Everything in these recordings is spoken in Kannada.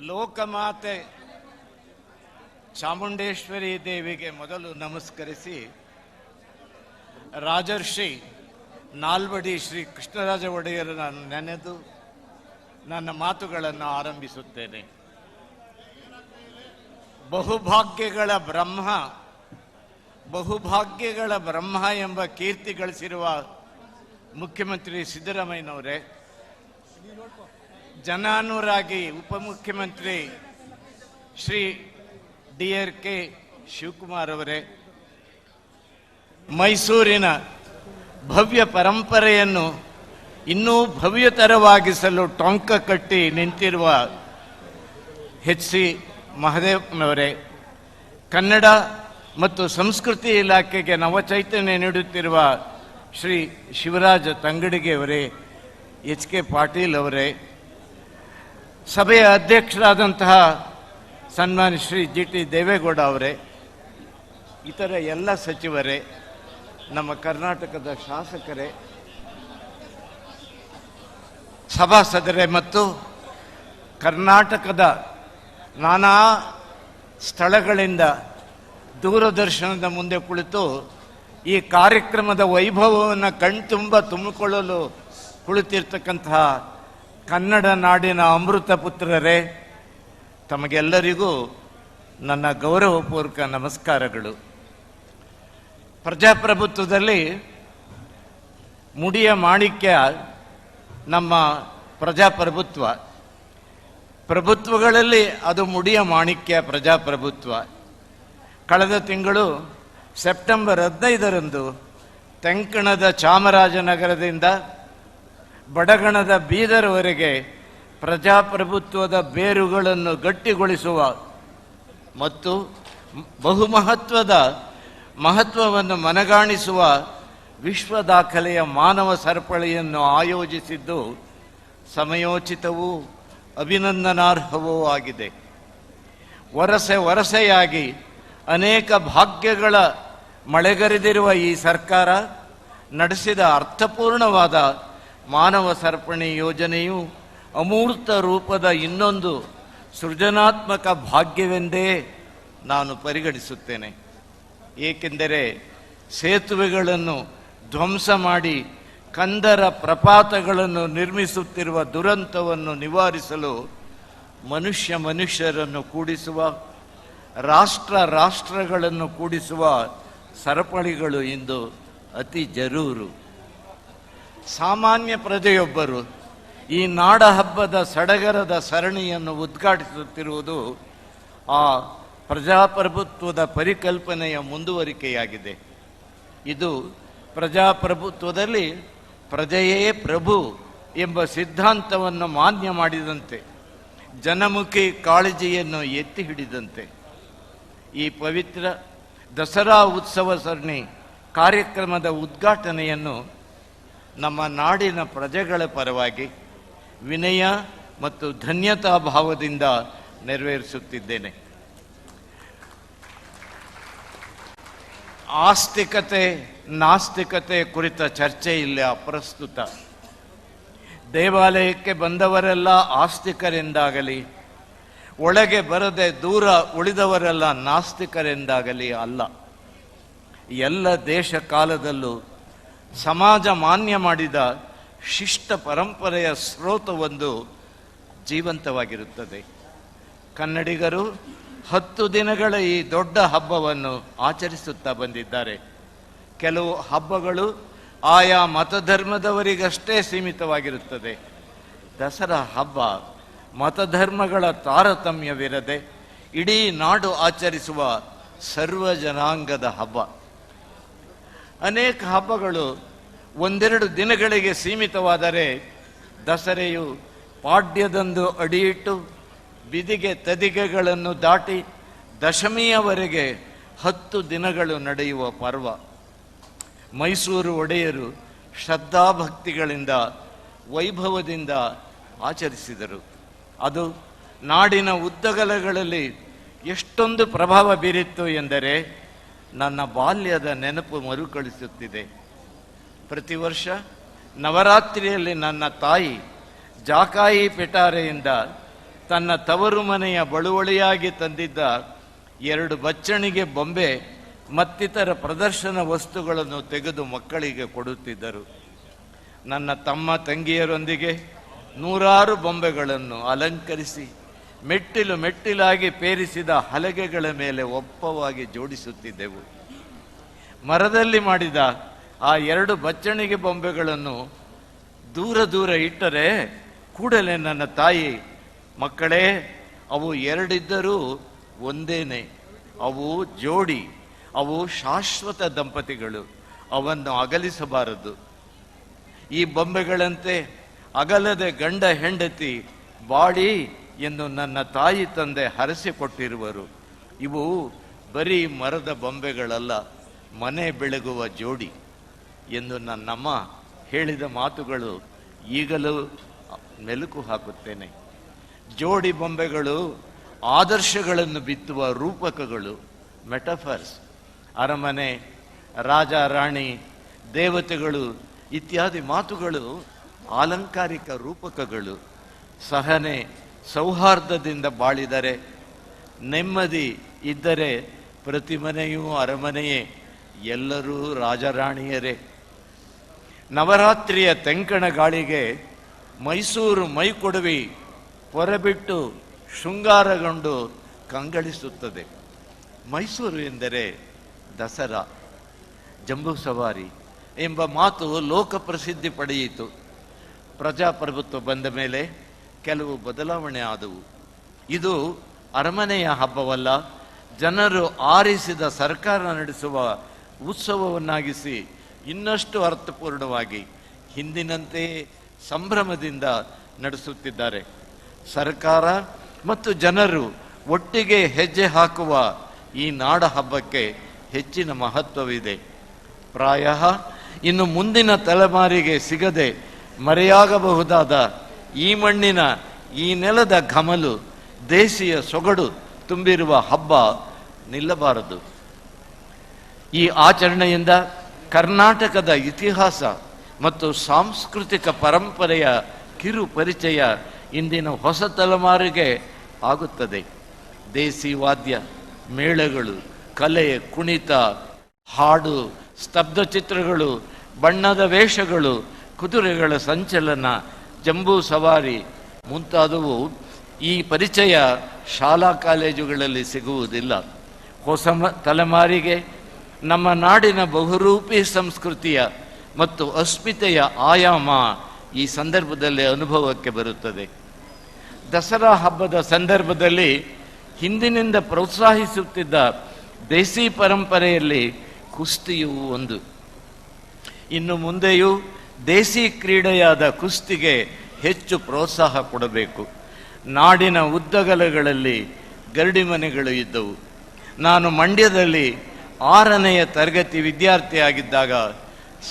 ಲೋಕಮಾತೆ ಚಾಮುಂಡೇಶ್ವರಿ ದೇವಿಗೆ ಮೊದಲು ನಮಸ್ಕರಿಸಿ ರಾಜರ್ಷಿ ನಾಲ್ವಡಿ ಶ್ರೀ ಕೃಷ್ಣರಾಜ ಒಡೆಯರನ್ನು ನೆನೆದು ನನ್ನ ಮಾತುಗಳನ್ನು ಆರಂಭಿಸುತ್ತೇನೆ. ಬಹುಭಾಗ್ಯಗಳ ಬ್ರಹ್ಮ ಬಹುಭಾಗ್ಯಗಳ ಬ್ರಹ್ಮ ಎಂಬ ಕೀರ್ತಿ ಗಳಿಸಿರುವ ಮುಖ್ಯಮಂತ್ರಿ ಸಿದ್ದರಾಮಯ್ಯನವರೇ ಜನಾನುರಾಗಿ ಉಪಮುಖ್ಯಮಂತ್ರಿ Shri D R K Shivakumar ಅವರೇ, ಮೈಸೂರಿನ ಭವ್ಯ ಪರಂಪರೆಯನ್ನು ಇನ್ನೂ ಭವ್ಯತರವಾಗಿಸಲು ಟೊಂಕ ಕಟ್ಟಿ ನಿಂತಿರುವ ಎಚ್ ಸಿ ಮಹದೇವನವರೇ, ಕನ್ನಡ ಮತ್ತು ಸಂಸ್ಕೃತಿ ಇಲಾಖೆಗೆ ನವಚೈತನ್ಯ ನೀಡುತ್ತಿರುವ ಶ್ರೀ ಶಿವರಾಜ ತಂಗಡಿಗೆ ಅವರೇ ಎಚ್ ಕೆ ಪಾಟೀಲ್ ಅವರೇ ಸಭೆಯ ಅಧ್ಯಕ್ಷರಾದಂತಹ ಸನ್ಮಾನ್ಯ ಶ್ರೀ ಜಿ ಟಿ ದೇವೇಗೌಡ ಅವರೇ, ಇತರ ಎಲ್ಲ ಸಚಿವರೇ, ನಮ್ಮ ಕರ್ನಾಟಕದ ಶಾಸಕರೇ, ಸಭಾಸದರೇ ಮತ್ತು ಕರ್ನಾಟಕದ ನಾನಾ ಸ್ಥಳಗಳಿಂದ ದೂರದರ್ಶನದ ಮುಂದೆ ಕುಳಿತು ಈ ಕಾರ್ಯಕ್ರಮದ ವೈಭವವನ್ನು ಕಣ್ತುಂಬ ತುಂಬಿಕೊಳ್ಳಲು ಕುಳಿತಿರ್ತಕ್ಕಂತಹ ಕನ್ನಡ ನಾಡಿನ ಅಮೃತ ಪುತ್ರರೇ, ತಮಗೆಲ್ಲರಿಗೂ ನನ್ನ ಗೌರವಪೂರ್ವಕ ನಮಸ್ಕಾರಗಳು. ಪ್ರಜಾಪ್ರಭುತ್ವದಲ್ಲಿ ಮುಡಿಯ ಮಾಣಿಕ್ಯ ನಮ್ಮ ಪ್ರಜಾಪ್ರಭುತ್ವ. ಪ್ರಭುತ್ವಗಳಲ್ಲಿ ಅದು ಮುಡಿಯ ಮಾಣಿಕ್ಯ ಪ್ರಜಾಪ್ರಭುತ್ವ. ಕಳೆದ ತಿಂಗಳು ಸೆಪ್ಟೆಂಬರ್ ಹದಿನೈದರಂದು ತೆಂಕಣದ ಚಾಮರಾಜನಗರದಿಂದ ಬಡಗಣದ ಬೀದರವರೆಗೆ ಪ್ರಜಾಪ್ರಭುತ್ವದ ಬೇರುಗಳನ್ನು ಗಟ್ಟಿಗೊಳಿಸುವ ಮತ್ತು ಬಹುಮಹತ್ವದ ಮಹತ್ವವನ್ನು ಮನಗಾಣಿಸುವ ವಿಶ್ವ ದಾಖಲೆಯ ಮಾನವ ಸರಪಳಿಯನ್ನು ಆಯೋಜಿಸಿದ್ದು ಸಮಯೋಚಿತವೂ ಅಭಿನಂದನಾರ್ಹವೂ ಆಗಿದೆ. ವರಸೆ ವರಸೆಯಾಗಿ ಅನೇಕ ಭಾಗ್ಯಗಳ ಮಳೆಗರೆದಿರುವ ಈ ಸರ್ಕಾರ ನಡೆಸಿದ ಅರ್ಥಪೂರ್ಣವಾದ ಮಾನವ ಸರ್ಪಣಿ ಯೋಜನೆಯು ಅಮೂರ್ತ ರೂಪದ ಇನ್ನೊಂದು ಸೃಜನಾತ್ಮಕ ಭಾಗ್ಯವೆಂದೇ ನಾನು ಪರಿಗಣಿಸುತ್ತೇನೆ. ಏಕೆಂದರೆ ಸೇತುವೆಗಳನ್ನು ಧ್ವಂಸ ಮಾಡಿ ಕಂದರ ಪ್ರಪಾತಗಳನ್ನು ನಿರ್ಮಿಸುತ್ತಿರುವ ದುರಂತವನ್ನು ನಿವಾರಿಸಲು ಮನುಷ್ಯ ಮನುಷ್ಯರನ್ನು ಕೂಡಿಸುವ, ರಾಷ್ಟ್ರ ರಾಷ್ಟ್ರಗಳನ್ನು ಕೂಡಿಸುವ ಸರಪಳಿಗಳು ಇಂದು ಅತಿ ಜರೂರು. ಸಾಮಾನ್ಯ ಪ್ರಜೆಯೊಬ್ಬರು ಈ ನಾಡ ಹಬ್ಬದ ಸಡಗರದ ಸರಣಿಯನ್ನು ಉದ್ಘಾಟಿಸುತ್ತಿರುವುದು ಆ ಪ್ರಜಾಪ್ರಭುತ್ವದ ಪರಿಕಲ್ಪನೆಯ ಮುಂದುವರಿಕೆಯಾಗಿದೆ. ಇದು ಪ್ರಜಾಪ್ರಭುತ್ವದಲ್ಲಿ ಪ್ರಜೆಯೇ ಪ್ರಭು ಎಂಬ ಸಿದ್ಧಾಂತವನ್ನು ಮಾನ್ಯ ಮಾಡಿದಂತೆ, ಜನಮುಖಿ ಕಾಳಜಿಯನ್ನು ಎತ್ತಿ ಹಿಡಿದಂತೆ. ಈ ಪವಿತ್ರ ದಸರಾ ಉತ್ಸವ ಸರಣಿ ಕಾರ್ಯಕ್ರಮದ ಉದ್ಘಾಟನೆಯನ್ನು ನಮ್ಮ ನಾಡಿನ ಪ್ರಜೆಗಳ ಪರವಾಗಿ ವಿನಯ ಮತ್ತು ಧನ್ಯತಾ ಭಾವದಿಂದ ನೆರವೇರಿಸುತ್ತಿದ್ದೇನೆ. ಆಸ್ತಿಕತೆ, ನಾಸ್ತಿಕತೆ ಕುರಿತ ಚರ್ಚೆ ಇಲ್ಲ ಅಪ್ರಸ್ತುತ ದೇವಾಲಯಕ್ಕೆ ಬಂದವರೆಲ್ಲ ಆಸ್ತಿಕರೆಂದಾಗಲಿ, ಒಳಗೆ ಬರದೆ ದೂರ ಉಳಿದವರೆಲ್ಲ ನಾಸ್ತಿಕರೆಂದಾಗಲಿ ಅಲ್ಲ. ಎಲ್ಲ ದೇಶ ಕಾಲದಲ್ಲೂ ಸಮಾಜ ಮಾನ್ಯ ಮಾಡಿದ ಶಿಷ್ಟ ಪರಂಪರೆಯ ಸ್ರೋತವೊಂದು ಜೀವಂತವಾಗಿರುತ್ತದೆ. ಕನ್ನಡಿಗರು ಹತ್ತು ದಿನಗಳ ಈ ದೊಡ್ಡ ಹಬ್ಬವನ್ನು ಆಚರಿಸುತ್ತಾ ಬಂದಿದ್ದಾರೆ. ಕೆಲವು ಹಬ್ಬಗಳು ಆಯಾ ಮತಧರ್ಮದವರಿಗಷ್ಟೇ ಸೀಮಿತವಾಗಿರುತ್ತದೆ. ದಸರಾ ಹಬ್ಬ ಮತಧರ್ಮಗಳ ತಾರತಮ್ಯವಿರದೆ ಇಡೀ ನಾಡು ಆಚರಿಸುವ ಸರ್ವ ಜನಾಂಗದ ಹಬ್ಬ. ಅನೇಕ ಹಬ್ಬಗಳು ಒಂದೆರಡು ದಿನಗಳಿಗೆ ಸೀಮಿತವಾದರೆ ದಸರೆಯು ಪಾಡ್ಯದಂದು ಅಡಿಯಿಟ್ಟು ಬಿದಿಗೆ ತದಿಗೆಗಳನ್ನು ದಾಟಿ ದಶಮಿಯವರೆಗೆ ಹತ್ತು ದಿನಗಳು ನಡೆಯುವ ಪರ್ವ. ಮೈಸೂರು ಒಡೆಯರು ಶ್ರದ್ಧಾಭಕ್ತಿಗಳಿಂದ, ವೈಭವದಿಂದ ಆಚರಿಸಿದರು. ಅದು ನಾಡಿನ ಉದ್ದಗಲಗಳಲ್ಲಿ ಎಷ್ಟೊಂದು ಪ್ರಭಾವ ಬೀರಿತ್ತು ಎಂದರೆ ನನ್ನ ಬಾಲ್ಯದ ನೆನಪು ಮರುಕಳಿಸುತ್ತಿದೆ. ಪ್ರತಿ ವರ್ಷ ನವರಾತ್ರಿಯಲ್ಲಿ ನನ್ನ ತಾಯಿ ಜಾಕಾಯಿ ಪೆಟಾರೆಯಿಂದ ತನ್ನ ತವರು ಮನೆಯ ಬಳುವಳಿಯಾಗಿ ತಂದಿದ್ದ ಎರಡು ಬಚ್ಚಣಿಗೆ ಬೊಂಬೆ ಮತ್ತಿತರ ಪ್ರದರ್ಶನ ವಸ್ತುಗಳನ್ನು ತೆಗೆದು ಮಕ್ಕಳಿಗೆ ಕೊಡುತ್ತಿದ್ದರು. ನನ್ನ ತಮ್ಮ ತಂಗಿಯರೊಂದಿಗೆ ನೂರಾರು ಬೊಂಬೆಗಳನ್ನು ಅಲಂಕರಿಸಿ ಮೆಟ್ಟಿಲು ಮೆಟ್ಟಿಲಾಗಿ ಪೇರಿಸಿದ ಹಲಗೆಗಳ ಮೇಲೆ ಒಪ್ಪವಾಗಿ ಜೋಡಿಸುತ್ತಿದ್ದೆವು. ಮರದಲ್ಲಿ ಮಾಡಿದ ಆ ಎರಡು ಬಚ್ಚಣಿಗೆ ಬೊಂಬೆಗಳನ್ನು ದೂರ ದೂರ ಇಟ್ಟರೆ ಕೂಡಲೇ ನನ್ನ ತಾಯಿ, ಮಕ್ಕಳೇ, ಅವು ಎರಡಿದ್ದರೂ ಒಂದೇನೆ. ಅವು ಜೋಡಿ, ಅವು ಶಾಶ್ವತ ದಂಪತಿಗಳು, ಅವನ್ನು ಅಗಲಿಸಬಾರದು. ಈ ಬೊಂಬೆಗಳಂತೆ ಅಗಲದೆ ಗಂಡ ಹೆಂಡತಿ ಬಾಡಿ ಎಂದು ನನ್ನ ತಾಯಿ ತಂದೆ ಹರಸಿಕೊಟ್ಟಿರುವರು. ಇವು ಬರೀ ಮರದ ಬೊಂಬೆಗಳಲ್ಲ, ಮನೆ ಬೆಳಗುವ ಜೋಡಿ ಎಂದು ನನ್ನಮ್ಮ ಹೇಳಿದ ಮಾತುಗಳು ಈಗಲೂ ಮೆಲುಕು ಹಾಕುತ್ತೇನೆ. ಜೋಡಿ ಬೊಂಬೆಗಳು ಆದರ್ಶಗಳನ್ನು ಬಿತ್ತುವ ರೂಪಕಗಳು, ಮೆಟಫರ್ಸ್, ಅರಮನೆ ರಾಜ ರಾಣಿ ದೇವತೆಗಳು ಇತ್ಯಾದಿ ಮಾತುಗಳು ಆಲಂಕಾರಿಕ ರೂಪಕಗಳು, ಸಹನೆ ಸೌಹಾರ್ದದಿಂದ ಬಾಳಿದರೆ ನೆಮ್ಮದಿ ಇದ್ದರೆ ಪ್ರತಿ ಮನೆಯೂ ಅರಮನೆಯೇ. ಎಲ್ಲರೂ ರಾಜರಾಣಿಯರೇ. ನವರಾತ್ರಿಯ ತೆಂಕಣ ಗಾಳಿಗೆ ಮೈಸೂರು ಮೈಕೊಡವಿ ಹೊರಬಿಟ್ಟು ಶೃಂಗಾರಗೊಂಡು ಕಂಗಳಿಸುತ್ತದೆ. ಮೈಸೂರು ಎಂದರೆ ದಸರಾ, ಜಂಬೂ ಸವಾರಿ ಎಂಬ ಮಾತು ಲೋಕಪ್ರಸಿದ್ಧಿ ಪಡೆಯಿತು. ಪ್ರಜಾಪ್ರಭುತ್ವ ಬಂದ ಮೇಲೆ ಕೆಲವು ಬದಲಾವಣೆ ಆದವು. ಇದು ಅರಮನೆಯ ಹಬ್ಬವಲ್ಲ, ಜನರು ಆರಿಸಿದ ಸರ್ಕಾರ ನಡೆಸುವ ಉತ್ಸವವನ್ನಾಗಿಸಿ ಇನ್ನಷ್ಟು ಅರ್ಥಪೂರ್ಣವಾಗಿ ಹಿಂದಿನಂತೆ ಸಂಭ್ರಮದಿಂದ ನಡೆಸುತ್ತಿದ್ದಾರೆ. ಸರ್ಕಾರ ಮತ್ತು ಜನರು ಒಟ್ಟಿಗೆ ಹೆಜ್ಜೆ ಹಾಕುವ ಈ ನಾಡ ಹಬ್ಬಕ್ಕೆ ಹೆಚ್ಚಿನ ಮಹತ್ವವಿದೆ. ಪ್ರಾಯ ಇನ್ನು ಮುಂದಿನ ತಲೆಮಾರಿಗೆ ಸಿಗದೆ ಮರೆಯಾಗಬಹುದಾದ ಈ ಮಣ್ಣಿನ ಈ ನೆಲದ ಘಮಲು, ದೇಶೀಯ ಸೊಗಡು ತುಂಬಿರುವ ಹಬ್ಬ ನಿಲ್ಲಬಾರದು. ಈ ಆಚರಣೆಯಿಂದ ಕರ್ನಾಟಕದ ಇತಿಹಾಸ ಮತ್ತು ಸಾಂಸ್ಕೃತಿಕ ಪರಂಪರೆಯ ಕಿರು ಪರಿಚಯ ಇಂದಿನ ಹೊಸ ತಲೆಮಾರಿಗೆ ಆಗುತ್ತದೆ. ದೇಸಿ ವಾದ್ಯ, ಮೇಳಗಳು, ಕಲೆ, ಕುಣಿತ, ಹಾಡು, ಸ್ತಬ್ಧ ಚಿತ್ರಗಳು, ಬಣ್ಣದ ವೇಷಗಳು, ಕುದುರೆಗಳ ಸಂಚಲನ ಜಂಬೂ ಸವಾರಿ ಮುಂತಾದವು ಈ ಪರಿಚಯ ಶಾಲಾ ಕಾಲೇಜುಗಳಲ್ಲಿ ಸಿಗುವುದಿಲ್ಲ. ಹೊಸ ತಲೆಮಾರಿಗೆ ನಮ್ಮ ನಾಡಿನ ಬಹುರೂಪಿ ಸಂಸ್ಕೃತಿಯ ಮತ್ತು ಅಸ್ಮಿತೆಯ ಆಯಾಮ ಈ ಸಂದರ್ಭದಲ್ಲಿ ಅನುಭವಕ್ಕೆ ಬರುತ್ತದೆ. ದಸರಾ ಹಬ್ಬದ ಸಂದರ್ಭದಲ್ಲಿ ಹಿಂದಿನಿಂದ ಪ್ರೋತ್ಸಾಹಿಸುತ್ತಿದ್ದ ದೇಸಿ ಪರಂಪರೆಯಲ್ಲಿ ಕುಸ್ತಿಯು ಒಂದು. ಇನ್ನು ಮುಂದೆಯೂ ದೇಸಿ ಕ್ರೀಡೆಯಾದ ಕುಸ್ತಿಗೆ ಹೆಚ್ಚು ಪ್ರೋತ್ಸಾಹ ಕೊಡಬೇಕು. ನಾಡಿನ ಉದ್ದಗಲಗಳಲ್ಲಿ ಗರಡಿ ಮನೆಗಳು ಇದ್ದವು. ನಾನು ಮಂಡ್ಯದಲ್ಲಿ ಆರನೆಯ ತರಗತಿ ವಿದ್ಯಾರ್ಥಿಯಾಗಿದ್ದಾಗ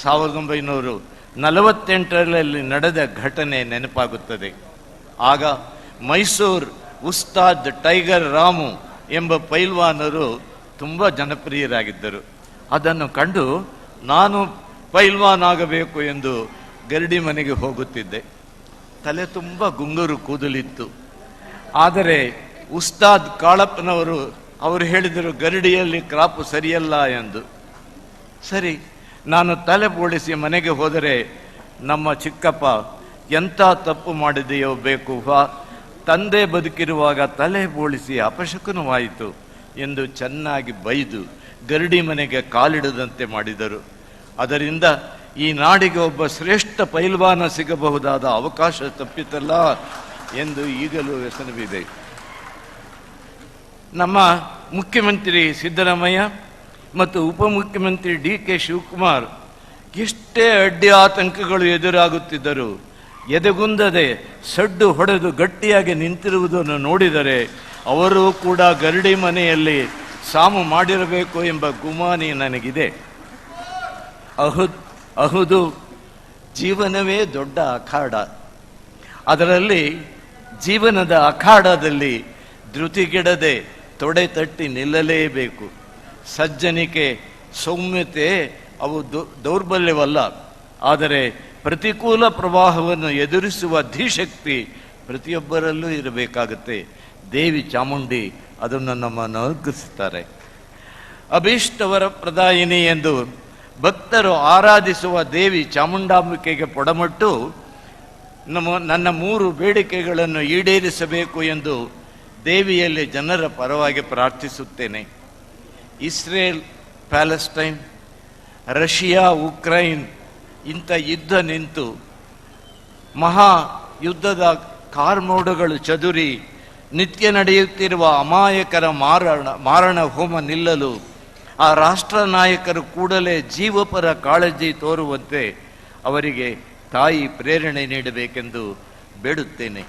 ಸಾವಿರದ ಒಂಬೈನೂರು ನಲವತ್ತೆಂಟರಲ್ಲಿ ನಡೆದ ಘಟನೆ ನೆನಪಾಗುತ್ತದೆ. ಆಗ ಮೈಸೂರು ಉಸ್ತಾದ್ ಟೈಗರ್ ರಾಮು ಎಂಬ ಪೈಲ್ವಾನರು ತುಂಬ ಜನಪ್ರಿಯರಾಗಿದ್ದರು. ಅದನ್ನು ಕಂಡು ನಾನು ಪೈಲ್ವಾನ್ ಆಗಬೇಕು ಎಂದು ಗರಡಿ ಮನೆಗೆ ಹೋಗುತ್ತಿದ್ದೆ. ತಲೆ ತುಂಬ ಗುಂಗರು ಕೂದಲಿತ್ತು. ಆದರೆ ಉಸ್ತಾದ್ ಕಾಳಪ್ಪನವರು ಅವರು ಹೇಳಿದರು, ಗರಡಿಯಲ್ಲಿ ಕ್ರಾಪು ಸರಿಯಲ್ಲ ಎಂದು. ಸರಿ, ನಾನು ತಲೆ ಬೋಳಿಸಿ ಮನೆಗೆ ಹೋದರೆ ನಮ್ಮ ಚಿಕ್ಕಪ್ಪ, ಎಂಥ ತಪ್ಪು ಮಾಡಿದೆಯೋ ಬೇಕು ವಾ ತಂದೆ ಬದುಕಿರುವಾಗ ತಲೆ ಬೋಳಿಸಿ ಅಪಶಕುನವಾಯಿತು ಎಂದು ಚೆನ್ನಾಗಿ ಬೈದು ಗರಡಿ ಮನೆಗೆ ಕಾಲಿಡದಂತೆ ಮಾಡಿದರು. ಅದರಿಂದ ಈ ನಾಡಿಗೆ ಒಬ್ಬ ಶ್ರೇಷ್ಠ ಪೈಲ್ವಾನ ಸಿಗಬಹುದಾದ ಅವಕಾಶ ತಪ್ಪಿತಲ್ಲ ಎಂದು ಈಗಲೂ ವ್ಯಸನವಿದೆ. ನಮ್ಮ ಮುಖ್ಯಮಂತ್ರಿ ಸಿದ್ದರಾಮಯ್ಯ ಮತ್ತು ಉಪಮುಖ್ಯಮಂತ್ರಿ ಡಿ ಕೆ ಶಿವಕುಮಾರ್ ಎಷ್ಟೇ ಅಡ್ಡಿ ಆತಂಕಗಳು ಎದುರಾಗುತ್ತಿದ್ದರು ಎದೆಗುಂದದೆ ಸಡ್ಡು ಹೊಡೆದು ಗಟ್ಟಿಯಾಗಿ ನಿಂತಿರುವುದನ್ನು ನೋಡಿದರೆ ಅವರು ಕೂಡ ಗರಡಿ ಮನೆಯಲ್ಲಿ ಸಾಮು ಮಾಡಿರಬೇಕು ಎಂಬ ಗುಮಾನಿ ನನಗಿದೆ. ಅಹುದ್, ಅಹುದು ಜೀವನವೇ ದೊಡ್ಡ ಅಖಾಡ. ಅದರಲ್ಲಿ ಜೀವನದ ಅಖಾಡದಲ್ಲಿ ಧೃತಿಗಿಡದೆ ತೊಡೆ ತಟ್ಟಿ ನಿಲ್ಲಲೇಬೇಕು. ಸಜ್ಜನಿಕೆ ಸೌಮ್ಯತೆ ಅವು ದೌರ್ಬಲ್ಯವಲ್ಲ. ಆದರೆ ಪ್ರತಿಕೂಲ ಪ್ರವಾಹವನ್ನು ಎದುರಿಸುವ ಧಿಶಕ್ತಿ ಪ್ರತಿಯೊಬ್ಬರಲ್ಲೂ ಇರಬೇಕಾಗುತ್ತೆ. ದೇವಿ ಚಾಮುಂಡಿ ಅದನ್ನು ನಮ್ಮನ್ನು ಅನುಗ್ರಹಿಸುತ್ತಾರೆ ಅಭೀಷ್ಟವರ ಪ್ರದಾಯಿನಿ ಎಂದು ಭಕ್ತರು ಆರಾಧಿಸುವ ದೇವಿ ಚಾಮುಂಡಾಂಬಿಕೆಗೆ ಪೊಡಮಟ್ಟು ನಮ್ಮ, ನನ್ನ ಮೂರು ಬೇಡಿಕೆಗಳನ್ನು ಈಡೇರಿಸಬೇಕು ಎಂದು ದೇವಿಯಲ್ಲಿ ಜನರ ಪರವಾಗಿ ಪ್ರಾರ್ಥಿಸುತ್ತೇನೆ. ಇಸ್ರೇಲ್, ಪ್ಯಾಲೆಸ್ಟೈನ್, ರಷ್ಯಾ, ಉಕ್ರೈನ್ ಇಂಥ ಯುದ್ಧ ನಿಂತು ಮಹಾ ಯುದ್ಧದ ಕಾರ್ಮೋಡಗಳು ಚದುರಿ ನಿತ್ಯ ನಡೆಯುತ್ತಿರುವ ಅಮಾಯಕರ ಮಾರಣ ಮಾರಣ ಹೋಮ ನಿಲ್ಲಲು ಆ ರಾಷ್ಟ್ರ ನಾಯಕರು ಕೂಡಲೇ ಜೀವಪರ ಕಾಳಜಿ ತೋರುವಂತೆ ಅವರಿಗೆ ತಾಯಿ ಪ್ರೇರಣೆ ನೀಡಬೇಕೆಂದು ಬೇಡುತ್ತೇನೆ.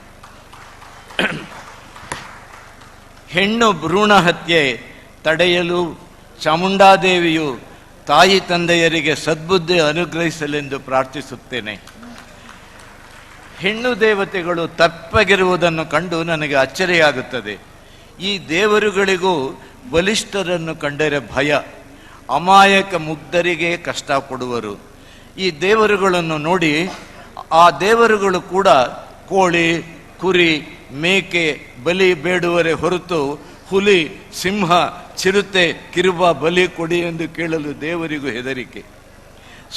ಹೆಣ್ಣು ಭ್ರೂಣ ಹತ್ಯೆ ತಡೆಯಲು ಚಾಮುಂಡಾದೇವಿಯು ತಾಯಿ ತಂದೆಯರಿಗೆ ಸದ್ಬುದ್ಧಿ ಅನುಗ್ರಹಿಸಲೆಂದು ಪ್ರಾರ್ಥಿಸುತ್ತೇನೆ. ಹೆಣ್ಣು ದೇವತೆಗಳು ತಪ್ಪಗಿರುವುದನ್ನು ಕಂಡು ನನಗೆ ಅಚ್ಚರಿಯಾಗುತ್ತದೆ. ಈ ದೇವರುಗಳಿಗೂ ಬಲಿಷ್ಠರನ್ನು ಕಂಡರೆ ಭಯ, ಅಮಾಯಕ ಮುಗ್ಧರಿಗೆ ಕಷ್ಟ ಕೊಡುವರು. ಈ ದೇವರುಗಳನ್ನು ನೋಡಿ ಆ ದೇವರುಗಳು ಕೂಡ ಕೋಳಿ, ಕುರಿ, ಮೇಕೆ, ಬಲಿ ಬೇಡುವರೆ ಹೊರತು ಹುಲಿ, ಸಿಂಹ, ಚಿರುತೆ, ಕಿರುಬ, ಬಲಿ ಕೊಡಿ ಎಂದು ಕೇಳಲು ದೇವರಿಗೂ ಹೆದರಿಕೆ.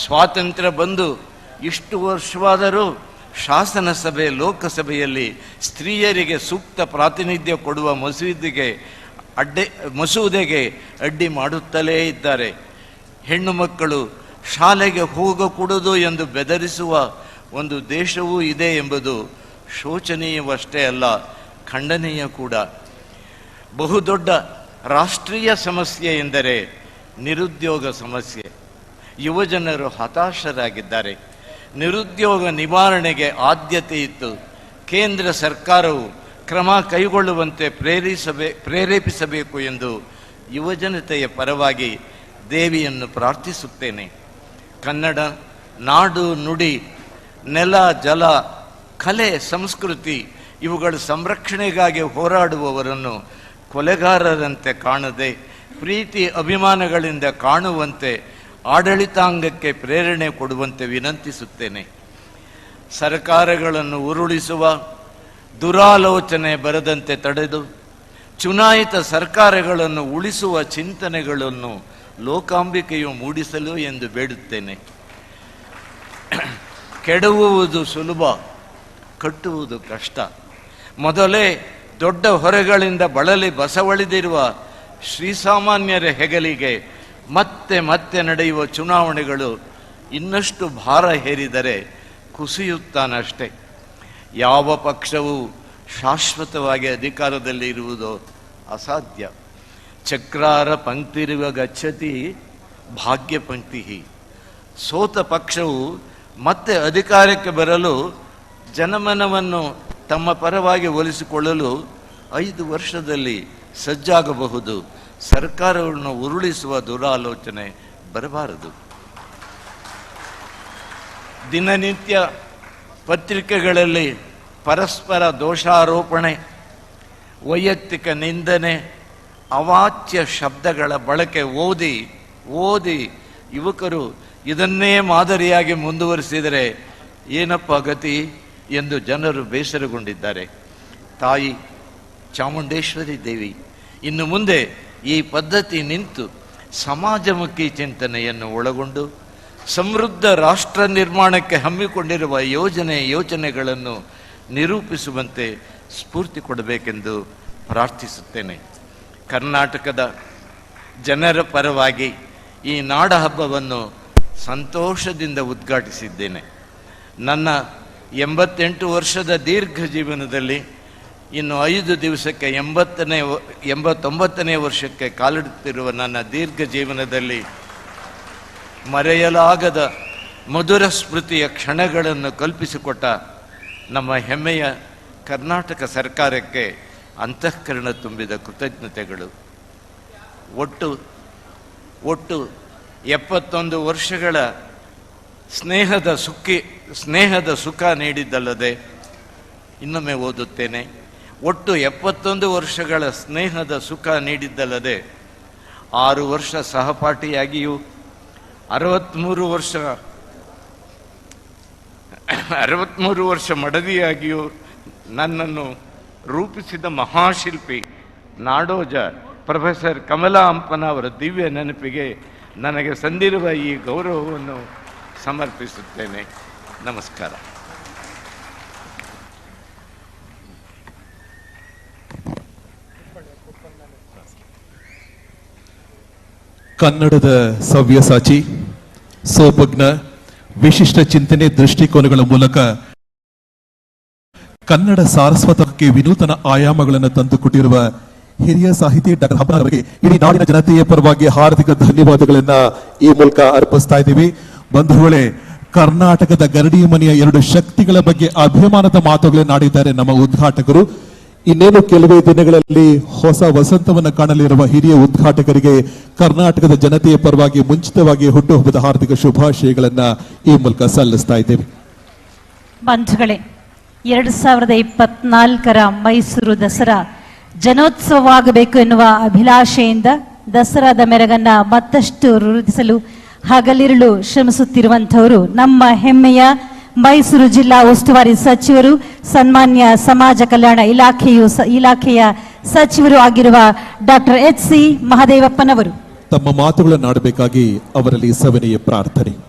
ಸ್ವಾತಂತ್ರ್ಯ ಬಂದು ಇಷ್ಟು ವರ್ಷವಾದರೂ ಶಾಸನ ಸಭೆ, ಲೋಕಸಭೆಯಲ್ಲಿ ಸ್ತ್ರೀಯರಿಗೆ ಸೂಕ್ತ ಪ್ರಾತಿನಿಧ್ಯ ಕೊಡುವ ಮಸೂದೆಗೆ ಅಡ್ಡೆ, ಮಸೂದೆಗೆ ಅಡ್ಡಿ ಮಾಡುತ್ತಲೇ ಇದ್ದಾರೆ. ಹೆಣ್ಣು ಮಕ್ಕಳು ಶಾಲೆಗೆ ಹೋಗಕೂಡದು ಎಂದು ಬೆದರಿಸುವ ಒಂದು ದೇಶವೂ ಇದೆ ಎಂಬುದು ಶೋಚನೀಯವಷ್ಟೇ ಅಲ್ಲ, ಖಂಡನೀಯ ಕೂಡ. ಬಹುದೊಡ್ಡ ರಾಷ್ಟ್ರೀಯ ಸಮಸ್ಯೆ ಎಂದರೆ ನಿರುದ್ಯೋಗ ಸಮಸ್ಯೆ. ಯುವಜನರು ಹತಾಶರಾಗಿದ್ದಾರೆ. ನಿರುದ್ಯೋಗ ನಿವಾರಣೆಗೆ ಆದ್ಯತೆ ಇತ್ತು. ಕೇಂದ್ರ ಸರ್ಕಾರವು ಕ್ರಮ ಕೈಗೊಳ್ಳುವಂತೆ ಪ್ರೇರಿಸಬೇ, ಪ್ರೇರೇಪಿಸಬೇಕು ಎಂದು ಯುವಜನತೆಯ ಪರವಾಗಿ ದೇವಿಯನ್ನು ಪ್ರಾರ್ಥಿಸುತ್ತೇನೆ. ಕನ್ನಡ, ನಾಡು, ನುಡಿ, ನೆಲ, ಜಲ, ಕಲೆ, ಸಂಸ್ಕೃತಿ ಇವುಗಳ ಸಂರಕ್ಷಣೆಗಾಗಿ ಹೋರಾಡುವವರನ್ನು ಕೊಲೆಗಾರರಂತೆ ಕಾಣದೆ, ಪ್ರೀತಿ ಅಭಿಮಾನಗಳಿಂದ ಕಾಣುವಂತೆ ಆಡಳಿತಾಂಗಕ್ಕೆ ಪ್ರೇರಣೆ ಕೊಡುವಂತೆ ವಿನಂತಿಸುತ್ತೇನೆ. ಸರ್ಕಾರಗಳನ್ನು ಉರುಳಿಸುವ ದುರಾಲೋಚನೆ ಬರದಂತೆ ತಡೆದು ಚುನಾಯಿತ ಸರ್ಕಾರಗಳನ್ನು ಉಳಿಸುವ ಚಿಂತನೆಗಳನ್ನು ಲೋಕಾಂಬಿಕೆಯು ಮೂಡಿಸಲು ಎಂದು ಬೇಡುತ್ತೇನೆ. ಕೆಡವುವುದು ಸುಲಭ, ಕಟ್ಟುವುದು ಕಷ್ಟ. ಮೊದಲೇ ದೊಡ್ಡ ಹೊರೆಗಳಿಂದ ಬಳಲಿ ಬಸವಳಿದಿರುವ ಶ್ರೀಸಾಮಾನ್ಯರ ಹೆಗಲಿಗೆ ಮತ್ತೆ ಮತ್ತೆ ನಡೆಯುವ ಚುನಾವಣೆಗಳು ಇನ್ನಷ್ಟು ಭಾರ ಹೇರಿದರೆ ಕುಸಿಯುತ್ತಾನಷ್ಟೇ. ಯಾವ ಪಕ್ಷವು ಶಾಶ್ವತವಾಗಿ ಅಧಿಕಾರದಲ್ಲಿ ಇರುವುದೋ ಅಸಾಧ್ಯ. ಚಕ್ರಾರ ಪಂಕ್ತಿರುವ ಗಚ್ಚತಿ, ಭಾಗ್ಯ ಪಂಕ್ತಿ ಸೋತ ಪಕ್ಷವು ಮತ್ತೆ ಅಧಿಕಾರಕ್ಕೆ ಬರಲು, ಜನಮನವನ್ನು ತಮ್ಮ ಪರವಾಗಿ ಒಲಿಸಿಕೊಳ್ಳಲು ಐದು ವರ್ಷದಲ್ಲಿ ಸಜ್ಜಾಗಬಹುದು. ಸರ್ಕಾರವನ್ನು ಉರುಳಿಸುವ ದುರಾಲೋಚನೆ ಬರಬಾರದು. ದಿನನಿತ್ಯ ಪತ್ರಿಕೆಗಳಲ್ಲಿ ಪರಸ್ಪರ ದೋಷಾರೋಪಣೆ, ವೈಯಕ್ತಿಕ ನಿಂದನೆ, ಅವಾಚ್ಯ ಶಬ್ದಗಳ ಬಳಕೆ ಓದಿ ಓದಿ ಯುವಕರು ಇದನ್ನೇ ಮಾದರಿಯಾಗಿ ಮುಂದುವರಿಸಿದರೆ ಏನಪ್ಪ ಗತಿ ಎಂದು ಜನರು ಬೇಸರಗೊಂಡಿದ್ದಾರೆ. ತಾಯಿ ಚಾಮುಂಡೇಶ್ವರಿ ದೇವಿ, ಇನ್ನು ಮುಂದೆ ಈ ಪದ್ಧತಿ ನಿಂತು ಸಮಾಜಮುಖಿ ಚಿಂತನೆಯನ್ನು ಒಳಗೊಂಡು ಸಮೃದ್ಧ ರಾಷ್ಟ್ರ ನಿರ್ಮಾಣಕ್ಕೆ ಹಮ್ಮಿಕೊಂಡಿರುವ ಯೋಜನೆ ಯೋಜನೆಗಳನ್ನು ನಿರೂಪಿಸುವಂತೆ ಸ್ಫೂರ್ತಿ ಕೊಡಬೇಕೆಂದು ಪ್ರಾರ್ಥಿಸುತ್ತೇನೆ. ಕರ್ನಾಟಕದ ಜನರ ಪರವಾಗಿ ಈ ನಾಡ ಹಬ್ಬವನ್ನು ಸಂತೋಷದಿಂದ ಉದ್ಘಾಟಿಸಿದ್ದೇನೆ. ನನ್ನ ಎಂಬತ್ತೆಂಟು ವರ್ಷದ ದೀರ್ಘ ಜೀವನದಲ್ಲಿ ಇನ್ನು ಐದು ದಿವಸಕ್ಕೆ ಎಂಬತ್ತನೇ ಎಂಬತ್ತೊಂಬತ್ತನೇ ವರ್ಷಕ್ಕೆ ಕಾಲಿಡುತ್ತಿರುವ ನನ್ನ ದೀರ್ಘ ಜೀವನದಲ್ಲಿ ಮರೆಯಲಾಗದ ಮಧುರ ಸ್ಮೃತಿಯ ಕ್ಷಣಗಳನ್ನು ಕಲ್ಪಿಸಿಕೊಟ್ಟ ನಮ್ಮ ಹೆಮ್ಮೆಯ ಕರ್ನಾಟಕ ಸರ್ಕಾರಕ್ಕೆ ಅಂತಃಕರಣ ತುಂಬಿದ ಕೃತಜ್ಞತೆಗಳು. ಒಟ್ಟು ಒಟ್ಟು ಎಪ್ಪತ್ತೊಂದು ವರ್ಷಗಳ ಸ್ನೇಹದ ಸುಖಿ, ಸ್ನೇಹದ ಸುಖ ನೀಡಿದ್ದಲ್ಲದೆ ಇನ್ನೊಮ್ಮೆ ಓದುತ್ತೇನೆ. ಒಟ್ಟು ಎಪ್ಪತ್ತೊಂದು ವರ್ಷಗಳ ಸ್ನೇಹದ ಸುಖ ನೀಡಿದ್ದಲ್ಲದೆ ಆರು ವರ್ಷ ಸಹಪಾಠಿಯಾಗಿಯೂ ಅರವತ್ತ್ಮೂರು ವರ್ಷ ಅರವತ್ತ್ಮೂರು ವರ್ಷ ಮಡದಿಯಾಗಿಯೂ ನನ್ನನ್ನು ರೂಪಿಸಿದ ಮಹಾಶಿಲ್ಪಿ ನಾಡೋಜ ಪ್ರೊಫೆಸರ್ ಕಮಲಾ ಅಂಪನ ಅವರ ದಿವ್ಯ ನೆನಪಿಗೆ ನನಗೆ ಸಂದಿರುವ ಈ ಗೌರವವನ್ನು ಸಮರ್ಪಿಸುತ್ತೇನೆ. ನಮಸ್ಕಾರ. ಕನ್ನಡದ ಸವ್ಯಸಾಚಿ ಸೋಪಜ್ಞ ವಿಶಿಷ್ಟ ಚಿಂತನೆ ದೃಷ್ಟಿಕೋನಗಳ ಮೂಲಕ ಕನ್ನಡ ಸಾರಸ್ವತಕ್ಕೆ ವಿನೂತನ ಆಯಾಮಗಳನ್ನು ತಂದುಕೊಟ್ಟಿರುವ ಹಿರಿಯ ಸಾಹಿತಿ ಡಾಕ್ಟರ್ ಹಬ್ಬ ಅವರಿಗೆ ಇಡೀ ನಾಡಿನ ಜನತೆಯ ಪರವಾಗಿ ಹಾರ್ದಿಕ ಧನ್ಯವಾದಗಳನ್ನ ಈ ಮೂಲಕ ಅರ್ಪಿಸ್ತಾ ಇದ್ದೀವಿ. ಬಂಧುಗಳೇ, ಕರ್ನಾಟಕದ ಗರಡಿ ಮನೆಯ ಎರಡು ಶಕ್ತಿಗಳ ಬಗ್ಗೆ ಅಭಿಮಾನದ ಮಾತುಗಳನ್ನಾಡಿದ್ದಾರೆ ನಮ್ಮ ಉದ್ಘಾಟಕರು. ಇನ್ನೇನು ಕೆಲವೇ ದಿನಗಳಲ್ಲಿ ಹೊಸ ವಸಂತವನ್ನು ಕಾಣಲಿರುವ ಹಿರಿಯ ಉದ್ಘಾಟಕರಿಗೆ ಕರ್ನಾಟಕದ ಜನತೆಯ ಪರವಾಗಿ ಮುಂಚಿತವಾಗಿ ಹುಟ್ಟುಹಬ್ಬದ ಹಾರ್ದಿಕ ಶುಭಾಶಯಗಳನ್ನ ಈ ಮೂಲಕ ಸಲ್ಲಿಸ್ತಾ ಇದ್ದೇವೆ. ಬಂಧುಗಳೇ, ಎರಡು ಸಾವಿರದ ಇಪ್ಪತ್ನಾಲ್ಕರ ಮೈಸೂರು ದಸರಾ ಜನೋತ್ಸವವಾಗಬೇಕು ಎನ್ನುವ ಅಭಿಲಾಷೆಯಿಂದ ದಸರಾದ ಮೆರಗನ್ನ ಮತ್ತಷ್ಟು ವೃದ್ಧಿಸಲು ಹಗಲಿರುಳು ಶ್ರಮಿಸುತ್ತಿರುವಂಥವರು ನಮ್ಮ ಹೆಮ್ಮೆಯ ಮೈಸೂರು ಜಿಲ್ಲಾ ಉಸ್ತುವಾರಿ ಸಚಿವರು, ಸನ್ಮಾನ್ಯ ಸಮಾಜ ಕಲ್ಯಾಣ ಇಲಾಖೆಯು ಇಲಾಖೆಯ ಸಚಿವರು ಆಗಿರುವ ಡಾಕ್ಟರ್ ಎಚ್ ಸಿ ಮಹದೇವಪ್ಪನವರು. ತಮ್ಮ ಮಾತುಗಳನ್ನಾಡಬೇಕಾಗಿ ಅವರಲ್ಲಿ ಸವಿನಯ ಪ್ರಾರ್ಥನೆ.